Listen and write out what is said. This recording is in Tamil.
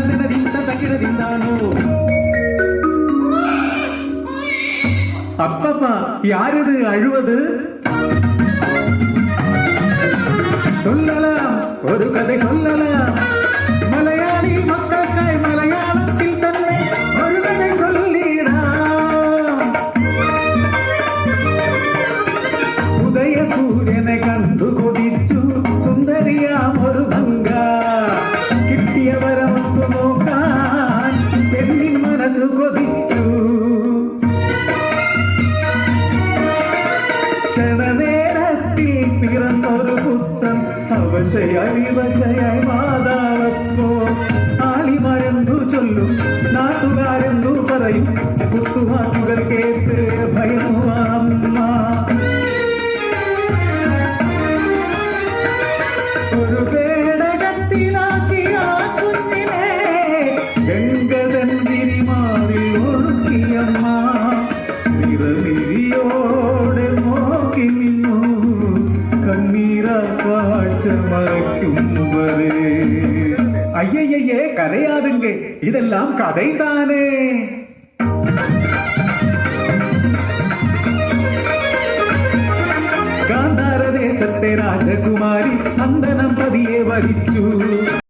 ದಿನದಿಂದ ತಗಿರದಿಂದಾನು அப்பப்பா யார் இது அழுவது? சொல்லலாம் ஒரு கதை சொல்லலாம். மலையாளி மக்களுக்காய் மலையாளத்தில் தன்னை ஒரு கதை சொல்லிடாம் உதய சூரியனை അവശയായി വിവശയായി മാതാവപ്പോ. ആലിമരെന്തു ചൊല്ലും നാട്ടുകാരെന്തു പറയും. കുത്തുവാക്കുകൾ കേട്ട് ഭയന്നു അമ്മ. ഒരു പേടകത്തിലാക്കിയ കുഞ്ഞിനെ ഗംഗതൻ തിരിമാറി ഒഴുക്കിയമ്മ. பச்சமரைக்கும் வரே ஐயையே கதையாதுங்க இதெல்லாம் கதை தானே காந்தார தேசத்தை ராஜகுமாரி அந்த நம்பதியே வரிச்சு